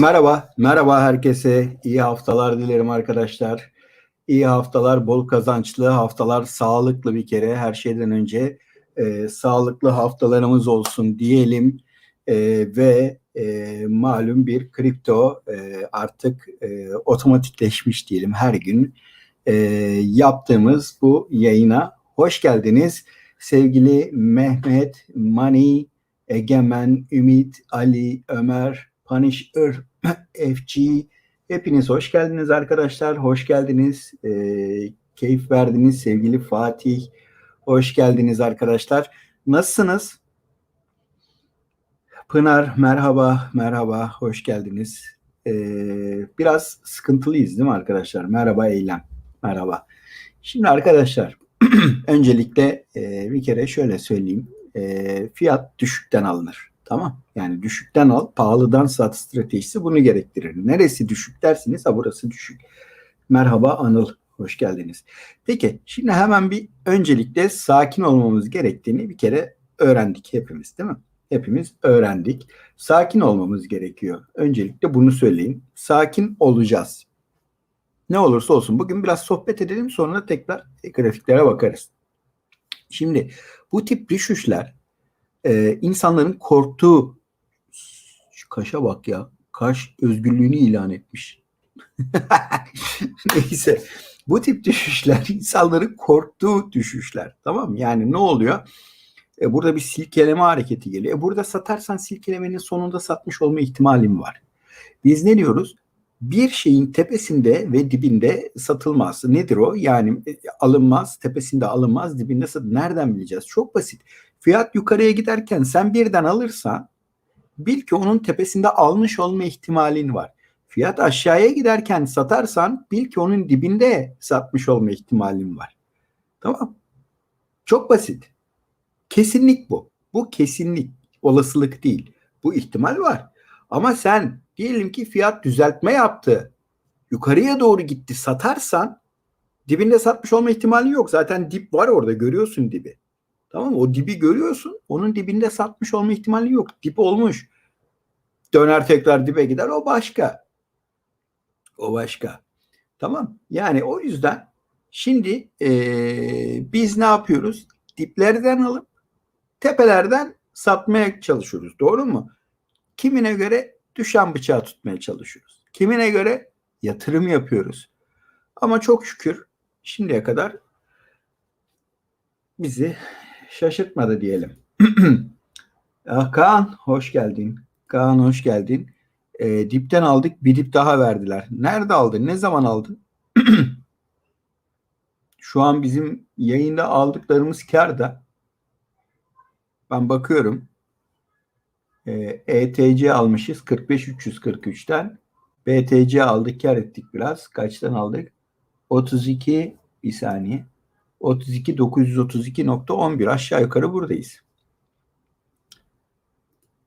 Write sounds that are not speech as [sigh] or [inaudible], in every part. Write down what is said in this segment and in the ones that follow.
Merhaba, merhaba herkese. İyi haftalar dilerim arkadaşlar. İyi haftalar, bol kazançlı haftalar, sağlıklı bir kere. Her şeyden önce e, sağlıklı haftalarımız olsun diyelim. E, ve e, malum bir kripto e, artık e, otomatikleşmiş diyelim her gün e, yaptığımız bu yayına hoş geldiniz. Sevgili Mehmet, Mani, Egemen, Ümit, Ali, Ömer, Punisher, [clears throat] FG, hepiniz hoş geldiniz arkadaşlar. Hoş geldiniz. E, keyif verdiniz sevgili Fatih. Hoş geldiniz arkadaşlar. Nasılsınız? Pınar merhaba, merhaba, hoş geldiniz. Ee, biraz sıkıntılıyız değil mi arkadaşlar? Merhaba Eylem, merhaba. Şimdi arkadaşlar, [clears throat] öncelikle e, bir kere şöyle söyleyeyim. E, fiyat düşükten alınır. Tamam. Yani düşükten al, pahalıdan sat stratejisi bunu gerektirir. Neresi düşük dersiniz? Ha burası düşük. Merhaba Anıl, hoş geldiniz. Peki, şimdi hemen bir öncelikle sakin olmamız gerektiğini bir kere öğrendik hepimiz değil mi? Hepimiz öğrendik. Sakin olmamız gerekiyor. Öncelikle bunu söyleyin. Sakin olacağız. Ne olursa olsun. Bugün biraz sohbet edelim sonra tekrar grafiklere bakarız. Şimdi bu tip düşüşler e, insanların korktuğu şu kaşa bak ya. Kaş özgürlüğünü ilan etmiş. [laughs] Neyse. Bu tip düşüşler [laughs] insanların korktuğu düşüşler. Tamam mı? Yani ne oluyor? E, burada bir silkeleme hareketi geliyor. E, burada satarsan silkelemenin sonunda satmış olma ihtimalim var. Biz ne diyoruz? Bir şeyin tepesinde ve dibinde satılmaz. Nedir o? Yani e, alınmaz, tepesinde alınmaz, dibinde satılmaz. Nereden bileceğiz? Çok basit. Fiyat yukarıya giderken sen birden alırsan bil ki onun tepesinde almış olma ihtimalin var. Fiyat aşağıya giderken satarsan bil ki onun dibinde satmış olma ihtimalin var. Tamam. Çok basit. Kesinlik bu. Bu kesinlik. Olasılık değil. Bu ihtimal var. Ama sen diyelim ki fiyat düzeltme yaptı. Yukarıya doğru gitti satarsan dibinde satmış olma ihtimali yok. Zaten dip var orada görüyorsun dibi. Tamam mı? O dibi görüyorsun. Onun dibinde satmış olma ihtimali yok. Dip olmuş. Döner tekrar dibe gider o başka. O başka. Tamam. Yani o yüzden şimdi ee, biz ne yapıyoruz? Diplerden alıp tepelerden satmaya çalışıyoruz. Doğru mu? Kimine göre düşen bıçağı tutmaya çalışıyoruz. Kimine göre yatırım yapıyoruz. Ama çok şükür şimdiye kadar bizi şaşırtmadı diyelim. [clears throat] ah, Kaan hoş geldin. Kaan hoş geldin. E, dipten aldık bir dip daha verdiler. Nerede aldın? Ne zaman aldın? [clears throat] Şu an bizim yayında aldıklarımız karda. Ben bakıyorum. E, ETC almışız 45-343'ten. BTC aldık kar ettik biraz. Kaçtan aldık? 32 bir saniye. 32 932.11 aşağı yukarı buradayız.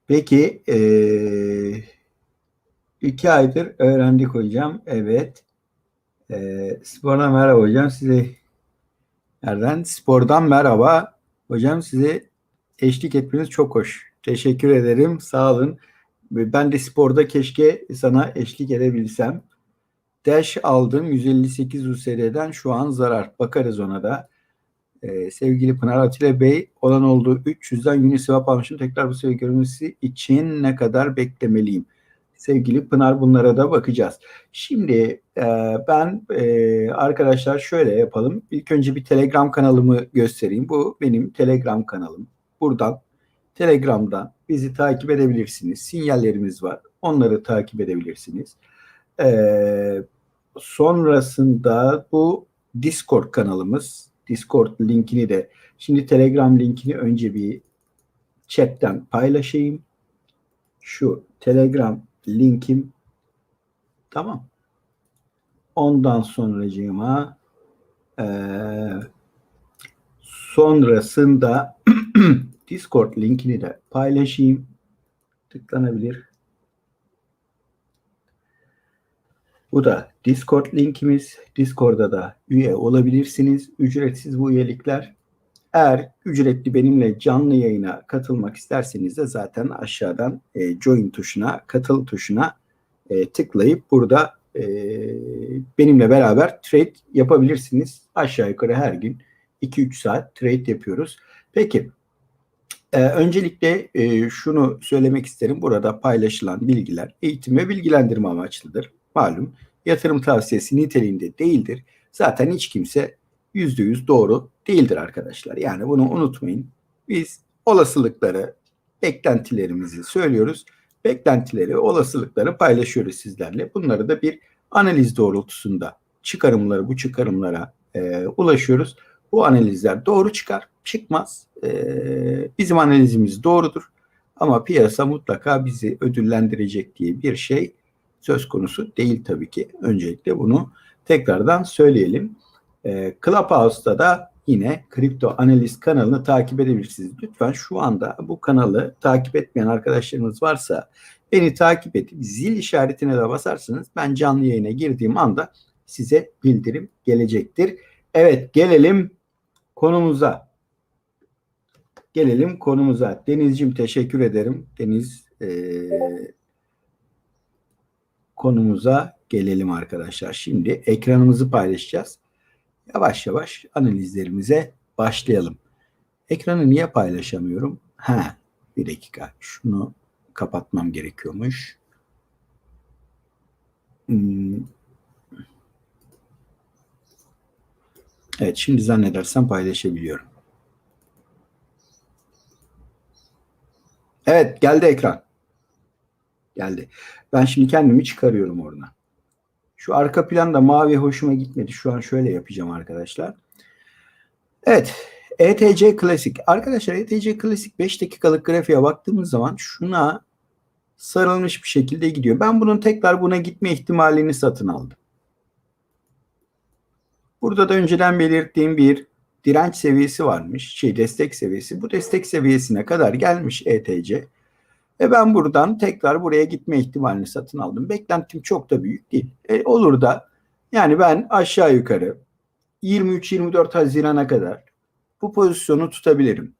Peki ee, iki aydır öğrendik hocam. Evet. E, spordan merhaba hocam. Size nereden? Spordan merhaba. Hocam size eşlik etmeniz çok hoş. Teşekkür ederim. Sağ olun. Ben de sporda keşke sana eşlik edebilsem. Dash aldım 158 USD'den şu an zarar. Bakarız ona da. Ee, sevgili Pınar Atilla Bey olan olduğu 300'den Uniswap almışım. Tekrar bu seviye görünmesi için ne kadar beklemeliyim? Sevgili Pınar bunlara da bakacağız. Şimdi e, ben e, arkadaşlar şöyle yapalım. İlk önce bir Telegram kanalımı göstereyim. Bu benim Telegram kanalım. Buradan Telegram'dan bizi takip edebilirsiniz. Sinyallerimiz var. Onları takip edebilirsiniz. Ee, sonrasında bu Discord kanalımız. Discord linkini de şimdi Telegram linkini önce bir chatten paylaşayım. Şu Telegram linkim tamam. Ondan sonracığıma e, sonrasında [clears throat] Discord linkini de paylaşayım. Tıklanabilir. Bu da Discord linkimiz. Discord'da da üye olabilirsiniz. Ücretsiz bu üyelikler. Eğer ücretli benimle canlı yayına katılmak isterseniz de zaten aşağıdan e, join tuşuna, katıl tuşuna e, tıklayıp burada e, benimle beraber trade yapabilirsiniz. Aşağı yukarı her gün 2-3 saat trade yapıyoruz. Peki e, öncelikle e, şunu söylemek isterim. Burada paylaşılan bilgiler eğitim ve bilgilendirme amaçlıdır. Malum yatırım tavsiyesi niteliğinde değildir. Zaten hiç kimse %100 doğru değildir arkadaşlar. Yani bunu unutmayın. Biz olasılıkları, beklentilerimizi söylüyoruz. Beklentileri, olasılıkları paylaşıyoruz sizlerle. Bunları da bir analiz doğrultusunda çıkarımları, bu çıkarımlara e, ulaşıyoruz. Bu analizler doğru çıkar, çıkmaz. E, bizim analizimiz doğrudur. Ama piyasa mutlaka bizi ödüllendirecek diye bir şey söz konusu değil tabii ki. Öncelikle bunu tekrardan söyleyelim. E, Clubhouse'da da yine kripto analiz kanalını takip edebilirsiniz. Lütfen şu anda bu kanalı takip etmeyen arkadaşlarınız varsa beni takip edip zil işaretine de basarsınız. Ben canlı yayına girdiğim anda size bildirim gelecektir. Evet gelelim konumuza. Gelelim konumuza. Denizciğim teşekkür ederim. Deniz ee, konumuza gelelim arkadaşlar. Şimdi ekranımızı paylaşacağız. Yavaş yavaş analizlerimize başlayalım. Ekranı niye paylaşamıyorum? Ha, bir dakika. Şunu kapatmam gerekiyormuş. Hmm. Evet, şimdi zannedersem paylaşabiliyorum. Evet, geldi ekran. Geldi. Ben şimdi kendimi çıkarıyorum oradan. Şu arka plan da mavi hoşuma gitmedi. Şu an şöyle yapacağım arkadaşlar. Evet. ETC Klasik. Arkadaşlar ETC Klasik 5 dakikalık grafiğe baktığımız zaman şuna sarılmış bir şekilde gidiyor. Ben bunun tekrar buna gitme ihtimalini satın aldım. Burada da önceden belirttiğim bir direnç seviyesi varmış. Şey destek seviyesi. Bu destek seviyesine kadar gelmiş ETC. Ve ben buradan tekrar buraya gitme ihtimalini satın aldım. Beklentim çok da büyük değil. E, olur da yani ben aşağı yukarı 23-24 Haziran'a kadar bu pozisyonu tutabilirim.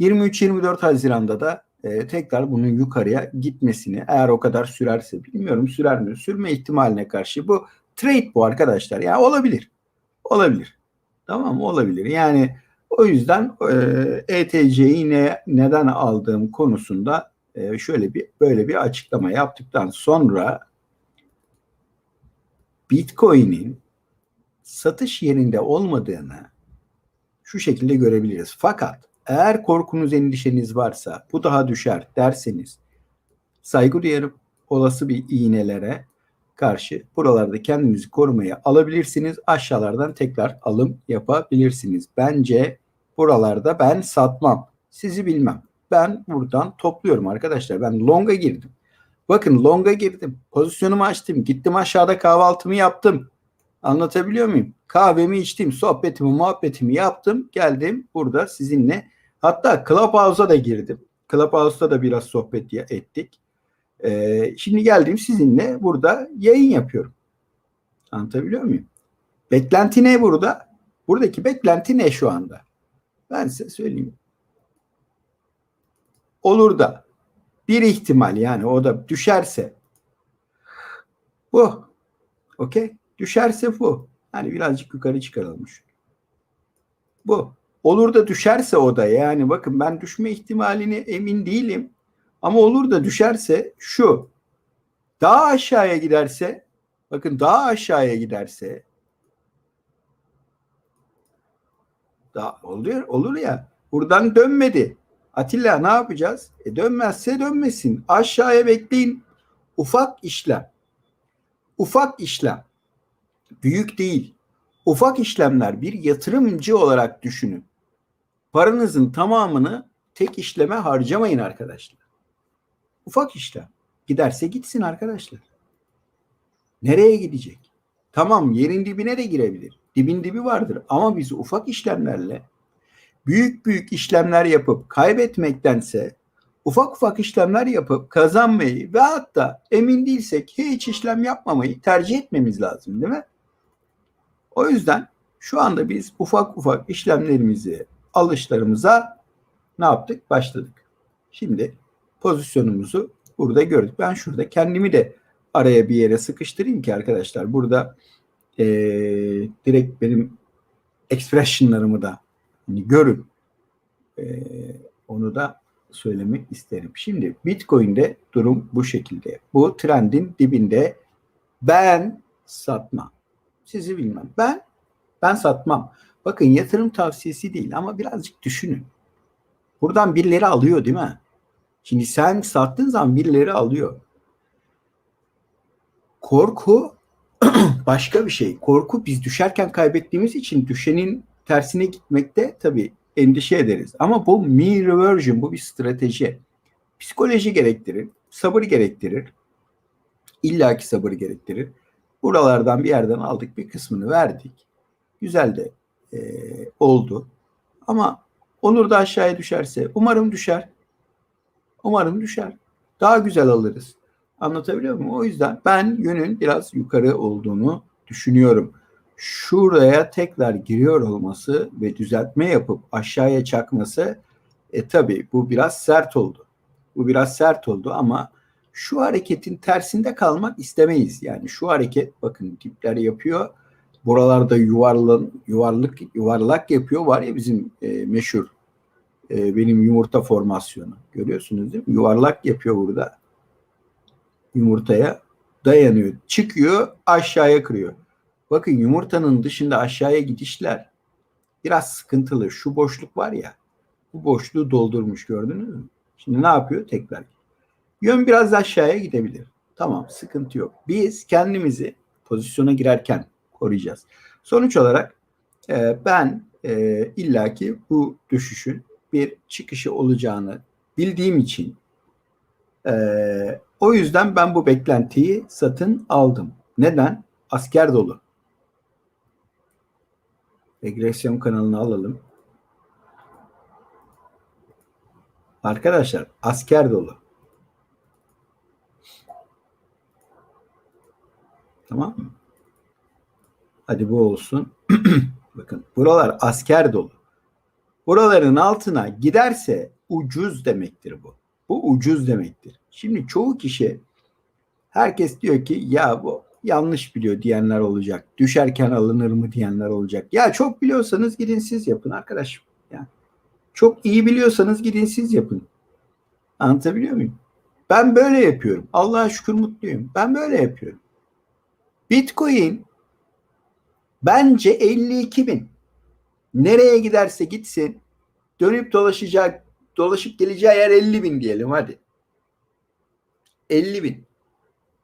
23-24 Haziran'da da e, tekrar bunun yukarıya gitmesini eğer o kadar sürerse bilmiyorum sürer mi? Sürme ihtimaline karşı bu trade bu arkadaşlar. Yani olabilir. Olabilir. Tamam? Olabilir. Yani o yüzden e, ETC'yi ne, neden aldığım konusunda e, şöyle bir böyle bir açıklama yaptıktan sonra Bitcoin'in satış yerinde olmadığını şu şekilde görebiliriz. Fakat eğer korkunuz endişeniz varsa bu daha düşer derseniz saygı duyarım. Olası bir iğnelere karşı buralarda kendinizi korumaya alabilirsiniz. Aşağılardan tekrar alım yapabilirsiniz. Bence buralarda ben satmam. Sizi bilmem. Ben buradan topluyorum arkadaşlar. Ben longa girdim. Bakın longa girdim. Pozisyonumu açtım. Gittim aşağıda kahvaltımı yaptım. Anlatabiliyor muyum? Kahvemi içtim, sohbetimi, muhabbetimi yaptım. Geldim burada sizinle. Hatta Clubhouse'a da girdim. Clubhouse'da da biraz sohbet ettik. Ee, şimdi geldim sizinle burada yayın yapıyorum. Anlatabiliyor muyum? Beklenti ne burada? Buradaki beklenti ne şu anda? Ben size söyleyeyim. Olur da bir ihtimal yani o da düşerse bu. Okey? Düşerse bu. Hani birazcık yukarı çıkarılmış. Bu. Olur da düşerse o da yani bakın ben düşme ihtimalini emin değilim. Ama olur da düşerse şu. Daha aşağıya giderse bakın daha aşağıya giderse daha oluyor olur ya buradan dönmedi. Atilla ne yapacağız? E dönmezse dönmesin. Aşağıya bekleyin. Ufak işlem. Ufak işlem. Büyük değil. Ufak işlemler bir yatırımcı olarak düşünün. Paranızın tamamını tek işleme harcamayın arkadaşlar. Ufak işlem. Giderse gitsin arkadaşlar. Nereye gidecek? Tamam yerin dibine de girebilir. Dibin dibi vardır ama biz ufak işlemlerle büyük büyük işlemler yapıp kaybetmektense ufak ufak işlemler yapıp kazanmayı ve hatta emin değilsek hiç işlem yapmamayı tercih etmemiz lazım değil mi? O yüzden şu anda biz ufak ufak işlemlerimizi alışlarımıza ne yaptık? Başladık. Şimdi pozisyonumuzu burada gördük. Ben şurada kendimi de araya bir yere sıkıştırayım ki arkadaşlar burada e, direkt benim expressionlarımı da hani görün. E, onu da söylemek isterim. Şimdi Bitcoin'de durum bu şekilde. Bu trendin dibinde ben satmam. Sizi bilmem. Ben ben satmam. Bakın yatırım tavsiyesi değil ama birazcık düşünün. Buradan birileri alıyor değil mi? Şimdi sen sattığın zaman birileri alıyor. Korku [clears throat] başka bir şey. Korku biz düşerken kaybettiğimiz için düşenin tersine gitmekte tabii endişe ederiz. Ama bu mean reversion, bu bir strateji. Psikoloji gerektirir, sabır gerektirir. İllaki sabır gerektirir. Buralardan bir yerden aldık bir kısmını verdik. Güzel de e, oldu. Ama Onur da aşağıya düşerse umarım düşer. Umarım düşer. Daha güzel alırız. Anlatabiliyor muyum? O yüzden ben yönün biraz yukarı olduğunu düşünüyorum. Şuraya tekrar giriyor olması ve düzeltme yapıp aşağıya çakması e tabi bu biraz sert oldu. Bu biraz sert oldu ama şu hareketin tersinde kalmak istemeyiz. Yani şu hareket bakın tipler yapıyor. Buralarda yuvarlan, yuvarlık yuvarlak yapıyor. Var ya bizim e, meşhur e, benim yumurta formasyonu. Görüyorsunuz değil mi? Yuvarlak yapıyor burada. Yumurtaya dayanıyor. Çıkıyor aşağıya kırıyor. Bakın yumurtanın dışında aşağıya gidişler biraz sıkıntılı. Şu boşluk var ya bu boşluğu doldurmuş gördünüz mü? Şimdi ne yapıyor? Tekrar. Yön biraz aşağıya gidebilir. Tamam sıkıntı yok. Biz kendimizi pozisyona girerken koruyacağız. Sonuç olarak e, ben e, illaki bu düşüşün bir çıkışı olacağını bildiğim için e, o yüzden ben bu beklentiyi satın aldım. Neden? Asker dolu. Regresyon kanalını alalım. Arkadaşlar asker dolu. Tamam mı? Hadi bu olsun. [clears throat] Bakın buralar asker dolu. Buraların altına giderse ucuz demektir bu. Bu ucuz demektir. Şimdi çoğu kişi herkes diyor ki ya bu yanlış biliyor diyenler olacak. Düşerken alınır mı diyenler olacak. Ya çok biliyorsanız gidin siz yapın arkadaşım. Yani çok iyi biliyorsanız gidin siz yapın. Anlatabiliyor muyum? Ben böyle yapıyorum. Allah'a şükür mutluyum. Ben böyle yapıyorum. Bitcoin bence 52 bin. Nereye giderse gitsin dönüp dolaşacak dolaşıp geleceği yer 50 bin diyelim hadi. 50 bin.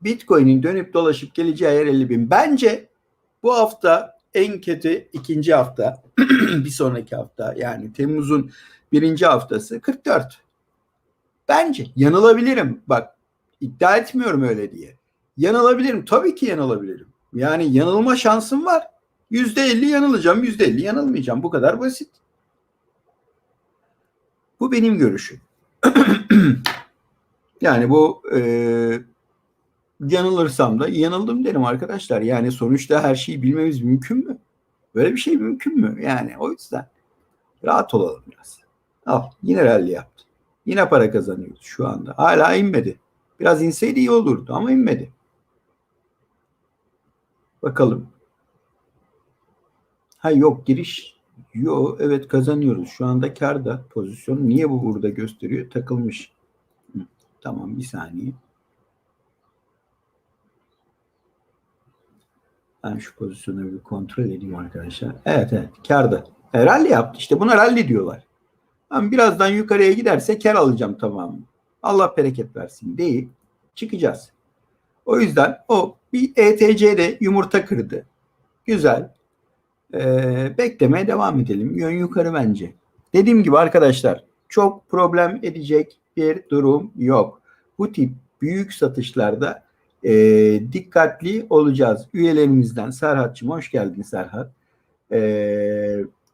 Bitcoin'in dönüp dolaşıp geleceği yer 50 bin. Bence bu hafta en kötü ikinci hafta [clears throat] bir sonraki hafta yani Temmuz'un birinci haftası 44. Bence yanılabilirim. Bak iddia etmiyorum öyle diye. Yanılabilirim. Tabii ki yanılabilirim. Yani yanılma şansım var. Yüzde elli yanılacağım, yüzde elli yanılmayacağım. Bu kadar basit. Bu benim görüşüm. [clears throat] yani bu e, yanılırsam da yanıldım derim arkadaşlar. Yani sonuçta her şeyi bilmemiz mümkün mü? Böyle bir şey mümkün mü? Yani o yüzden rahat olalım biraz. Al yine rally yaptı. Yine para kazanıyoruz şu anda. Hala inmedi. Biraz inseydi iyi olurdu ama inmedi. Bakalım. Ha yok giriş. Yo evet kazanıyoruz. Şu anda karda pozisyon. Niye bu burada gösteriyor? Takılmış. Tamam bir saniye. Ben şu pozisyonu bir kontrol edeyim arkadaşlar. Evet evet karda. E, rally yaptı. İşte buna rally diyorlar. Ama birazdan yukarıya giderse kar alacağım tamam. Allah bereket versin değil. Çıkacağız. O yüzden o bir ETC'de yumurta kırdı. Güzel. Ee, beklemeye devam edelim. Yön yukarı bence. Dediğim gibi arkadaşlar çok problem edecek bir durum yok. Bu tip büyük satışlarda e, dikkatli olacağız. Üyelerimizden Serhat'cığım hoş geldin Serhat. E,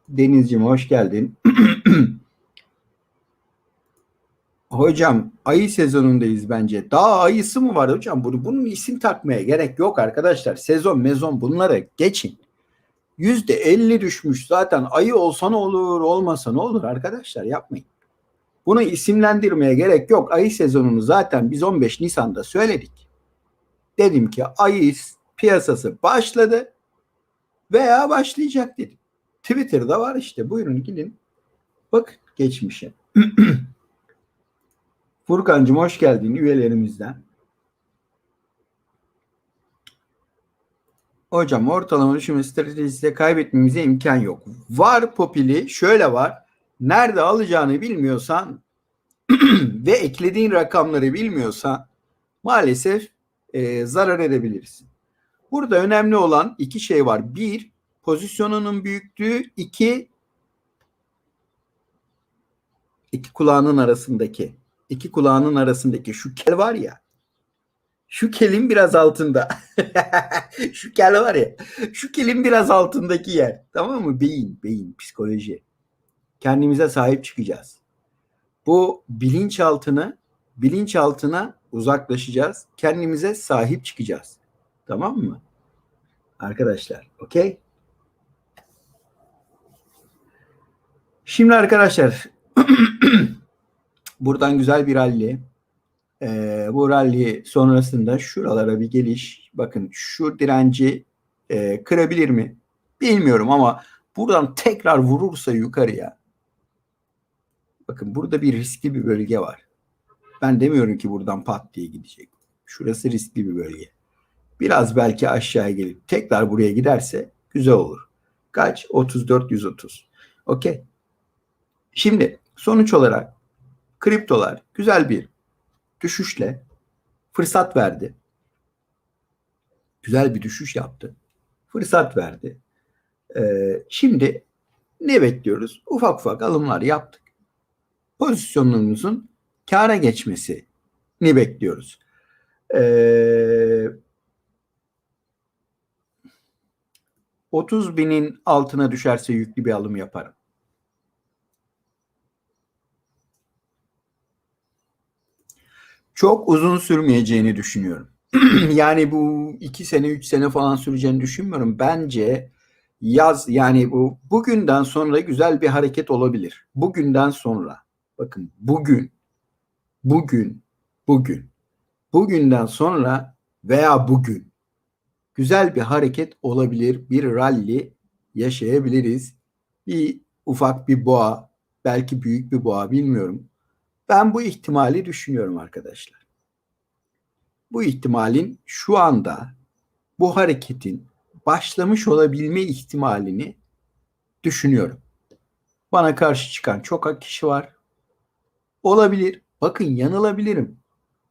Deniz'cim hoş geldin. [clears throat] Hocam ayı sezonundayız bence. Daha ayısı mı var hocam? Bunu, bunun isim takmaya gerek yok arkadaşlar. Sezon mezon bunları geçin. Yüzde elli düşmüş zaten ayı olsa olur olmasa ne olur arkadaşlar yapmayın. Bunu isimlendirmeye gerek yok. Ayı sezonunu zaten biz 15 Nisan'da söyledik. Dedim ki ayı piyasası başladı veya başlayacak dedim. Twitter'da var işte. Buyurun gidin. Bak geçmişe. [clears throat] Furkan'cığım hoş geldin üyelerimizden. Hocam ortalama düşünme stratejisiyle kaybetmemize imkan yok. Var popili şöyle var. Nerede alacağını bilmiyorsan [clears throat] ve eklediğin rakamları bilmiyorsan maalesef e, zarar edebilirsin. Burada önemli olan iki şey var. Bir, pozisyonunun büyüklüğü. iki iki kulağının arasındaki iki kulağının arasındaki şu kel var ya şu kelin biraz altında. [laughs] şu kel var ya. Şu kelin biraz altındaki yer. Tamam mı? Beyin, beyin, psikoloji. Kendimize sahip çıkacağız. Bu bilinçaltını, bilinçaltına uzaklaşacağız. Kendimize sahip çıkacağız. Tamam mı? Arkadaşlar, okey? Şimdi arkadaşlar [clears throat] buradan güzel bir rally e, bu rally sonrasında şuralara bir geliş. Bakın şu direnci e, kırabilir mi? Bilmiyorum ama buradan tekrar vurursa yukarıya. Bakın burada bir riskli bir bölge var. Ben demiyorum ki buradan pat diye gidecek. Şurası riskli bir bölge. Biraz belki aşağıya gelip tekrar buraya giderse güzel olur. Kaç? 34 130. Okey. Şimdi sonuç olarak kriptolar güzel bir düşüşle fırsat verdi. Güzel bir düşüş yaptı. Fırsat verdi. Ee, şimdi ne bekliyoruz? Ufak ufak alımlar yaptık. Pozisyonlarımızın kâra geçmesi ne bekliyoruz? Ee, 30 binin altına düşerse yüklü bir alım yaparım. Çok uzun sürmeyeceğini düşünüyorum. [clears throat] yani bu iki sene, üç sene falan süreceğini düşünmüyorum. Bence yaz yani bu bugünden sonra güzel bir hareket olabilir. Bugünden sonra. Bakın bugün, bugün, bugün, bugünden sonra veya bugün güzel bir hareket olabilir. Bir rally yaşayabiliriz. Bir ufak bir boğa, belki büyük bir boğa bilmiyorum. Ben bu ihtimali düşünüyorum arkadaşlar. Bu ihtimalin şu anda bu hareketin başlamış olabilme ihtimalini düşünüyorum. Bana karşı çıkan çok kişi var. Olabilir. Bakın yanılabilirim.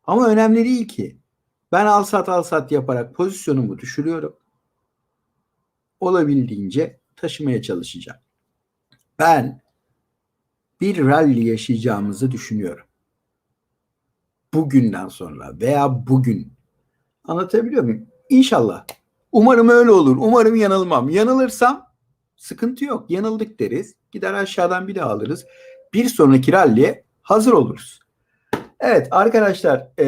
Ama önemli değil ki. Ben al sat al sat yaparak pozisyonumu düşürüyorum. Olabildiğince taşımaya çalışacağım. Ben bir rally yaşayacağımızı düşünüyorum. Bugünden sonra veya bugün. Anlatabiliyor muyum? İnşallah. Umarım öyle olur. Umarım yanılmam. Yanılırsam sıkıntı yok. Yanıldık deriz. Gider aşağıdan bir daha alırız. Bir sonraki ralliye hazır oluruz. Evet arkadaşlar e,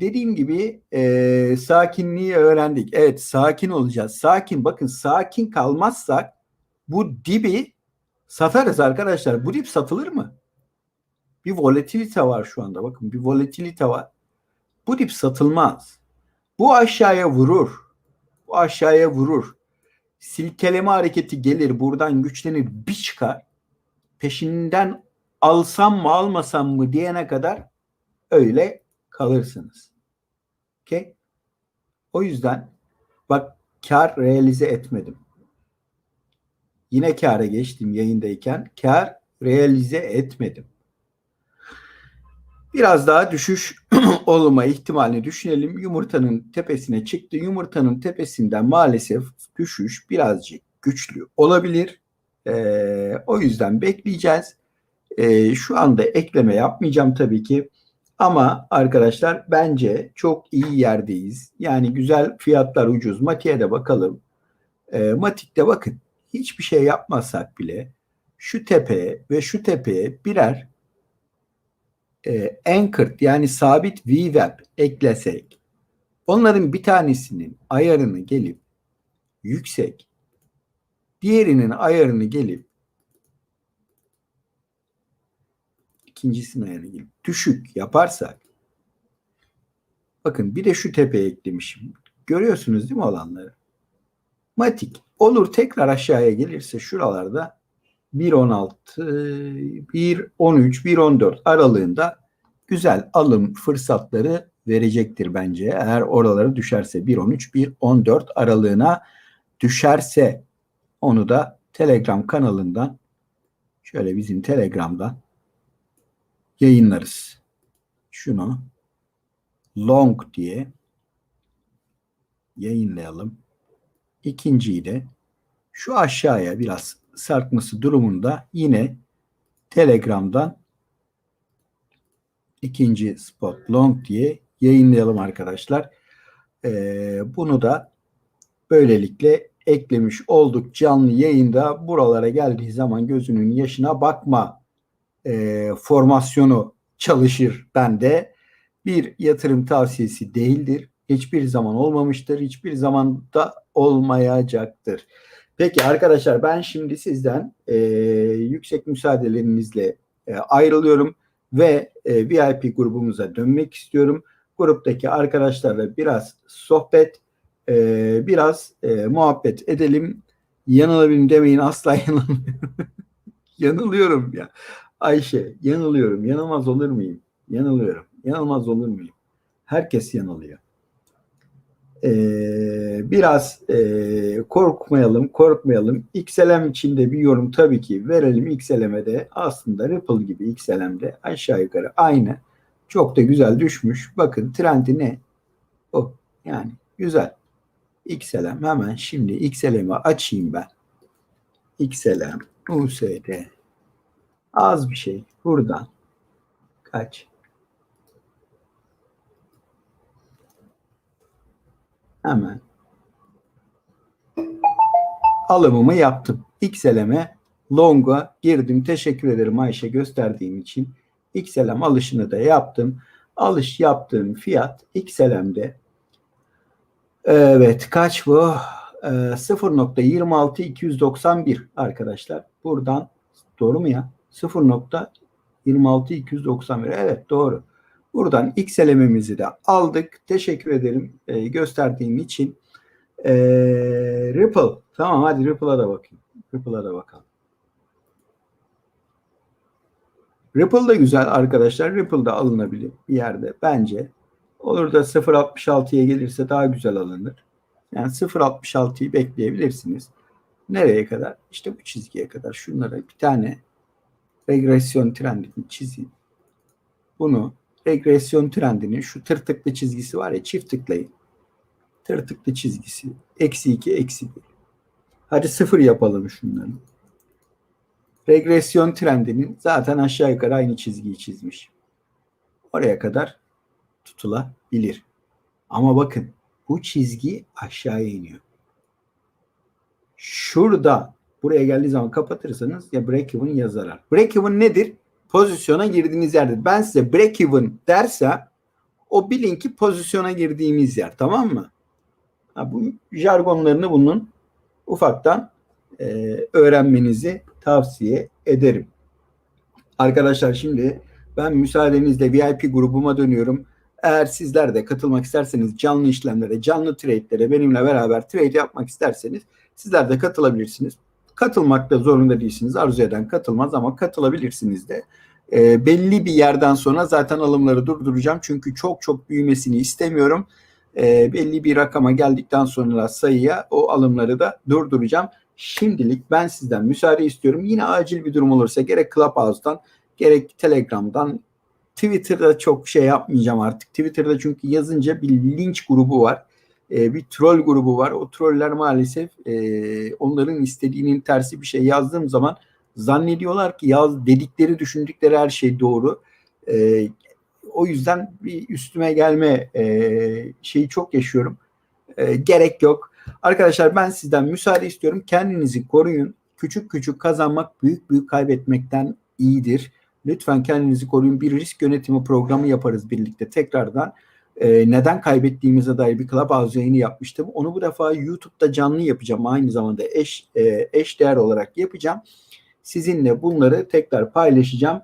dediğim gibi e, sakinliği öğrendik. Evet sakin olacağız. Sakin bakın sakin kalmazsak bu dibi Satarız arkadaşlar. Bu dip satılır mı? Bir volatilite var şu anda. Bakın bir volatilite var. Bu dip satılmaz. Bu aşağıya vurur. Bu aşağıya vurur. Silkeleme hareketi gelir. Buradan güçlenir. Bir çıkar. Peşinden alsam mı almasam mı diyene kadar öyle kalırsınız. Okay? O yüzden bak kar realize etmedim. Yine kâra geçtim yayındayken. Kar realize etmedim. Biraz daha düşüş [clears throat] olma ihtimalini düşünelim. Yumurtanın tepesine çıktı. Yumurtanın tepesinden maalesef düşüş birazcık güçlü olabilir. Ee, o yüzden bekleyeceğiz. Ee, şu anda ekleme yapmayacağım tabii ki. Ama arkadaşlar bence çok iyi yerdeyiz. Yani güzel fiyatlar ucuz. Mati'ye de bakalım. E, Matik'te bakın hiçbir şey yapmasak bile şu tepeye ve şu tepeye birer e, anchored yani sabit VWAP eklesek onların bir tanesinin ayarını gelip yüksek diğerinin ayarını gelip ikincisinin ayağına gelip düşük yaparsak bakın bir de şu tepeye eklemişim. Görüyorsunuz değil mi olanları? Matik. Olur tekrar aşağıya gelirse şuralarda 1.16, 1.13, 1.14 aralığında güzel alım fırsatları verecektir bence. Eğer oraları düşerse 1.13, 1.14 aralığına düşerse onu da Telegram kanalından şöyle bizim Telegram'dan yayınlarız. Şunu long diye yayınlayalım. İkinciyi de şu aşağıya biraz sarkması durumunda yine Telegram'dan ikinci spot long diye yayınlayalım arkadaşlar. Ee, bunu da böylelikle eklemiş olduk canlı yayında. Buralara geldiği zaman gözünün yaşına bakma e, formasyonu çalışır bende. Bir yatırım tavsiyesi değildir. Hiçbir zaman olmamıştır. Hiçbir zaman da olmayacaktır. Peki arkadaşlar ben şimdi sizden e, yüksek müsaadelerinizle e, ayrılıyorum ve e, VIP grubumuza dönmek istiyorum. Gruptaki arkadaşlarla biraz sohbet, e, biraz e, muhabbet edelim. Yanılabilirim demeyin asla yanılmıyorum. [laughs] yanılıyorum ya. Ayşe yanılıyorum. Yanılmaz olur muyum? Yanılıyorum. Yanılmaz olur muyum? Herkes yanılıyor. Ee, biraz e, korkmayalım, korkmayalım. XLM içinde bir yorum tabii ki verelim. XLM'e de aslında Ripple gibi XLM'de aşağı yukarı aynı. Çok da güzel düşmüş. Bakın trendi ne? O yani güzel. XLM hemen şimdi XLM'i açayım ben. XLM USD az bir şey buradan kaç hemen alımımı yaptım. XLM'e longa girdim. Teşekkür ederim Ayşe gösterdiğim için. XLM alışını da yaptım. Alış yaptığım fiyat XLM'de evet kaç bu? Ee, 0.26291 arkadaşlar. Buradan doğru mu ya? 0.26291 evet doğru. Buradan XLM'imizi de aldık. Teşekkür ederim e, gösterdiğim için. E, Ripple. Tamam hadi Ripple'a da bakayım. Ripple'a da bakalım. Ripple da güzel arkadaşlar. Ripple da alınabilir bir yerde bence. Olur da 0.66'ya gelirse daha güzel alınır. Yani 0.66'yı bekleyebilirsiniz. Nereye kadar? İşte bu çizgiye kadar. Şunlara bir tane regresyon trendini çizeyim. Bunu regresyon trendinin şu tırtıklı çizgisi var ya çift tıklayın. Tırtıklı çizgisi. Eksi 2, eksi 1. Hadi sıfır yapalım şunları. Regresyon trendinin zaten aşağı yukarı aynı çizgiyi çizmiş. Oraya kadar tutulabilir. Ama bakın bu çizgi aşağıya iniyor. Şurada buraya geldiği zaman kapatırsanız ya break even ya zarar. Break even nedir? Pozisyona girdiğiniz yerdir. Ben size break even derse o bilin ki pozisyona girdiğimiz yer. Tamam mı? Ha, bu jargonlarını bunun ufaktan e, öğrenmenizi tavsiye ederim. Arkadaşlar şimdi ben müsaadenizle VIP grubuma dönüyorum. Eğer sizler de katılmak isterseniz canlı işlemlere, canlı trade'lere benimle beraber trade yapmak isterseniz sizler de katılabilirsiniz. Katılmakta zorunda değilsiniz. Arzu eden katılmaz ama katılabilirsiniz de. E, belli bir yerden sonra zaten alımları durduracağım. Çünkü çok çok büyümesini istemiyorum. E, belli bir rakama geldikten sonra sayıya o alımları da durduracağım. Şimdilik ben sizden müsaade istiyorum. Yine acil bir durum olursa gerek Clubhouse'dan gerek Telegram'dan Twitter'da çok şey yapmayacağım artık. Twitter'da çünkü yazınca bir linç grubu var. E, bir troll grubu var. O troller maalesef e, onların istediğinin tersi bir şey yazdığım zaman zannediyorlar ki yaz dedikleri düşündükleri her şey doğru. E, o yüzden bir üstüme gelme e, şeyi çok yaşıyorum. E, gerek yok. Arkadaşlar ben sizden müsaade istiyorum. Kendinizi koruyun. Küçük küçük kazanmak büyük büyük kaybetmekten iyidir. Lütfen kendinizi koruyun. Bir risk yönetimi programı yaparız birlikte tekrardan. Ee, neden kaybettiğimize dair bir Clubhouse yayını yapmıştım. Onu bu defa YouTube'da canlı yapacağım. Aynı zamanda eş, e, eş değer olarak yapacağım. Sizinle bunları tekrar paylaşacağım.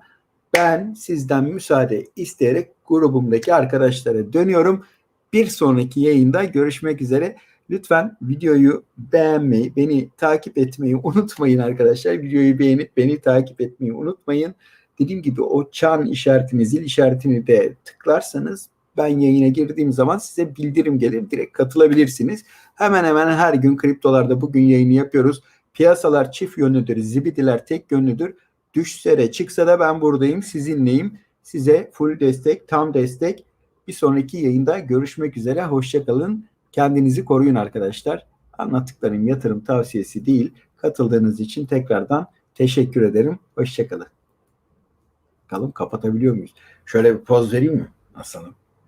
Ben sizden müsaade isteyerek grubumdaki arkadaşlara dönüyorum. Bir sonraki yayında görüşmek üzere. Lütfen videoyu beğenmeyi, beni takip etmeyi unutmayın arkadaşlar. Videoyu beğenip beni takip etmeyi unutmayın. Dediğim gibi o çan işaretini, zil işaretini de tıklarsanız ben yayına girdiğim zaman size bildirim gelir. Direkt katılabilirsiniz. Hemen hemen her gün kriptolarda bugün yayını yapıyoruz. Piyasalar çift yönlüdür, zibidiler tek yönlüdür. Düşse de çıksa da ben buradayım, sizinleyim. Size full destek, tam destek. Bir sonraki yayında görüşmek üzere. Hoşçakalın. Kendinizi koruyun arkadaşlar. Anlattıklarım yatırım tavsiyesi değil. Katıldığınız için tekrardan teşekkür ederim. Hoşçakalın. Bakalım kapatabiliyor muyuz? Şöyle bir poz vereyim mi? Aslanım.